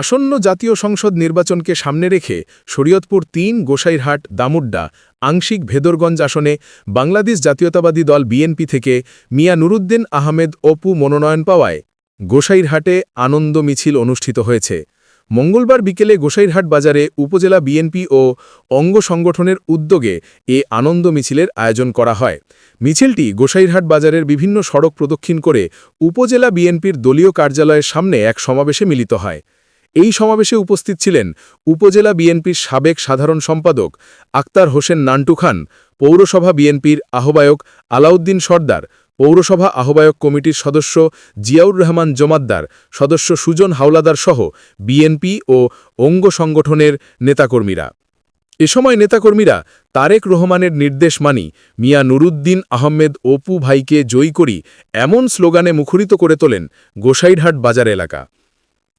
আসন্ন জাতীয় সংসদ নির্বাচনকে সামনে রেখে শরীয়তপুর তিন, গোসাইরহাট, দামুড্ডা, আংশিক ভেদরগঞ্জ আসনে বাংলাদেশ জাতীয়তাবাদী দল বিএনপি থেকে মিয়া নুরুদ্দিন আহমেদ অপু মনোনয়ন পাওয়ায় গোসাইরহাটে আনন্দ মিছিল অনুষ্ঠিত হয়েছে। মঙ্গলবার বিকেলে গোসাইরহাট বাজারে উপজেলা বিএনপি ও অঙ্গ সংগঠনের উদ্যোগে এ আনন্দ মিছিলের আয়োজন করা হয়। মিছিলটি গোসাইরহাট বাজারের বিভিন্ন সড়ক প্রদক্ষিণ করে উপজেলা বিএনপির দলীয় কার্যালয়ের সামনে এক সমাবেশে মিলিত হয়। এই সমাবেশে উপস্থিত ছিলেন উপজেলা বিএনপির সাবেক সাধারণ সম্পাদক আক্তার হোসেন নান্টু খান, পৌরসভা বিএনপির আহ্বায়ক আলাউদ্দিন সর্দার, পৌরসভা আহ্বায়ক কমিটির সদস্য জিয়াউর রহমান জমাদ্দার, সদস্য সুজন হাওলাদার সহ বিএনপি ও অঙ্গ সংগঠনের নেতাকর্মীরা। এ সময় নেতাকর্মীরা তারেক রহমানের নির্দেশ মানি, মিয়া নুরুদ্দিন আহমেদ অপু ভাইকে জয়ী করি এমন স্লোগানে মুখরিত করে তোলেন গোসাইরহাট বাজার এলাকা।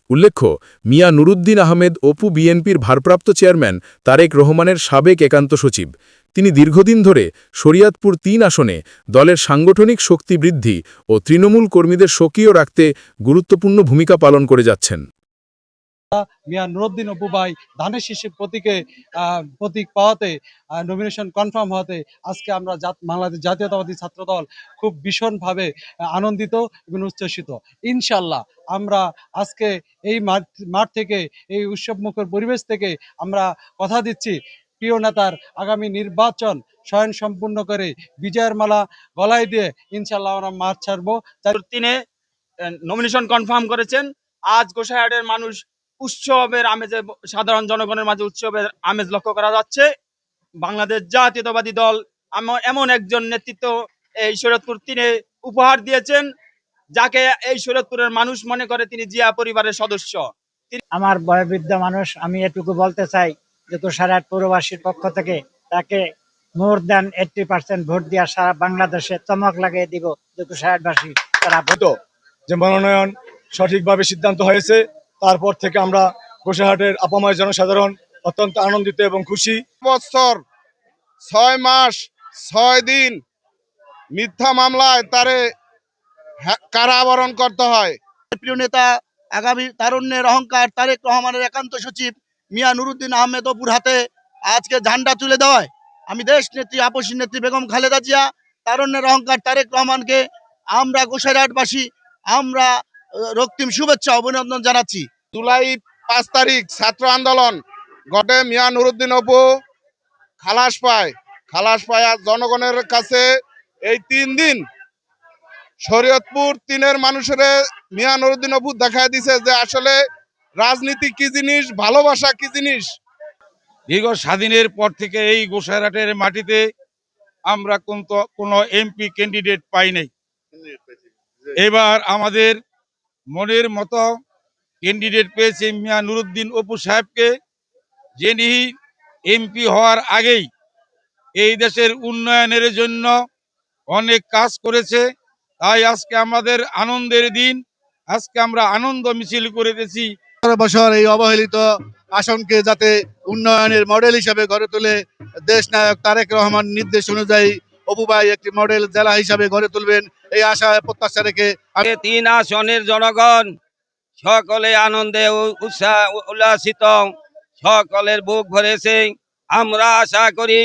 উল্লেখ্য, মিয়া নুরুদ্দিন আহমেদ অপু বিএনপির ভারপ্রাপ্ত চেয়ারম্যান, তারেক রহমানের সাবেক একান্ত সচিব। তিনি দীর্ঘদিন ধরে শরিয়াতপুর তিন আসনে দলের সাংগঠনিক শক্তি বৃদ্ধি ও তৃণমূল কর্মীদের সক্রিয় রাখতে গুরুত্বপূর্ণ ভূমিকা পালন করে যাচ্ছেন। মিয়া নুরুদ্দিন অপু ভাই ধানের শীর্ষে প্রতীকে প্রতীক পাওয়াতে নমিনেশন কনফার্ম হওয়াতে আজকে আমরা বাংলাদেশ জাতীয়তাবাদী ছাত্র দল খুব ভীষণভাবে আনন্দিত এবং উচ্ছ্বসিত। ইনশাল্লাহ আমরা আজকে এই মাঠ মাঠ থেকে, এই উৎসব মুখর পরিবেশ থেকে আমরা কথা দিচ্ছি। প্রিয় নেতার আগামী নির্বাচন স্বয়ং সম্পূর্ণ করে বিজয়ের মালা গলায় দিয়ে ইনশাল্লাহ আমরা মাঠ ছাড়বো। তিনি নমিনেশন কনফার্ম করেছেন। আজ গোসাইহাটের মানুষ উৎসবের আমেজে সাধারণ জনগণের মাঝে উৎসবের আমেজ লক্ষ্য করা যাচ্ছে। বাংলাদেশ জাতীয়তাবাদী দল এমন- এমন একজন নেতৃত্ব এই শরৎপুর তিনি উপহার দিয়েছেন যাকে এই শরৎপুরের মানুষ মনে করে তিনি জিয়া পরিবারের সদস্য। আমার বয়োবৃদ্ধ মানুষ আমি এটুকু বলতে চাই যে তুষারহাট পৌরবাসীর পক্ষ থেকে তাকে more then eighty percent vote দিয়া সারা বাংলাদেশে চমক লাগিয়ে দিব যে তুষারহাটবাসী তারা ভোট যে মনোনয়ন সঠিকভাবে সিদ্ধান্ত হয়েছে তারপর থেকে আমরা গোসাহাটের আপাময় জনসাধারণ অত্যন্ত আনন্দিত এবং খুশি। বছর ছয় মাস ছয় দিন মিথ্যা মামলায় তারে কারাবরণ করতে হয়। প্রিয় নেতা আগামী তারুণ্যের অহংকার তারেক রহমানের একান্ত সচিব মিয়া নুরুদ্দিন আহমেদ অপুর হাতে আজকে ঝান্ডা তুলে দেওয়ায় আমি দেশ নেত্রী আপসী নেত্রী বেগম খালেদা জিয়া তারুণ্যের অহংকার তারেক রহমানকে আমরা গোসাইরহাটবাসী আমরা রক্তিম শুভেচ্ছা অভিনন্দন জানাচ্ছি। জুলাই পাঁচ তারিখ ছাত্র আন্দোলন ঘটে মিয়া নুরুদ্দিন অপু খালাস পায়। খালাস পায় আর জনগণের কাছে এই তিন দিন শরীয়তপুর তিনের মানুষের মিয়া নুরুদ্দিন অপু দেখা দিছে যে আসলে রাজনীতি কি জিনিস ভালোবাসা কি জিনিস? দীর্ঘ স্বাধীনের পর থেকে এই গোসাইরহাটের মাটিতে আমরা কোন কোনো এমপি ক্যান্ডিডেট পাই নাই। এবার আমাদের মনের মতো ক্যান্ডিডেট পেয়েছে মিয়া নুরুদ্দিন অপু সাহেবকে, যিনি এমপি হওয়ার আগেই এই দেশের উন্নয়নের জন্য অনেক কাজ করেছে। তাই আজকে আমাদের আনন্দের দিন, আজকে আমরা আনন্দ মিছিল করেতেছি বছর এই অবহেলিত আসনকে যাতে উন্নয়নের মডেল হিসাবে গড়ে তোলে দেশ নায়ক তারেক রহমান নির্দেশ অনুযায়ী অপুবাই একটি মডেল জেলা হিসাবে গড়ে তুলবেন, এই আশা প্রত্যাশা রেখে তিন আসনের জনগণ, সকলে আনন্দে উৎসাহ উল্লাসিত, সকলের বুক ভরেছে আমরা আশা করি,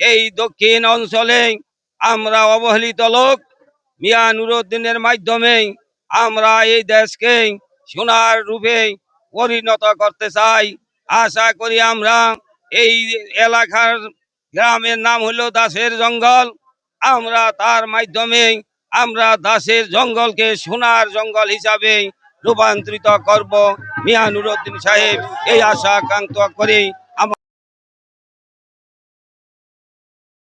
এই দক্ষিণ অঞ্চলে আমরা অবহেলিত লোক, মিয়া নুরুদ্দিনের মাধ্যমে আমরা এই দেশকে সোনার রূপে পরিণত করতে চাই। আশা করি আমরা এই এলাকার গ্রামের নাম হলো দাসের জঙ্গল। আমরা তার মাধ্যমে, আমরা দাসের জঙ্গলকে সোনার জঙ্গল হিসাবে রূপান্তরিত করব। মিয়া নুরুদ্দিন সাহেব এই আশা আকাঙ্ক্ষা করে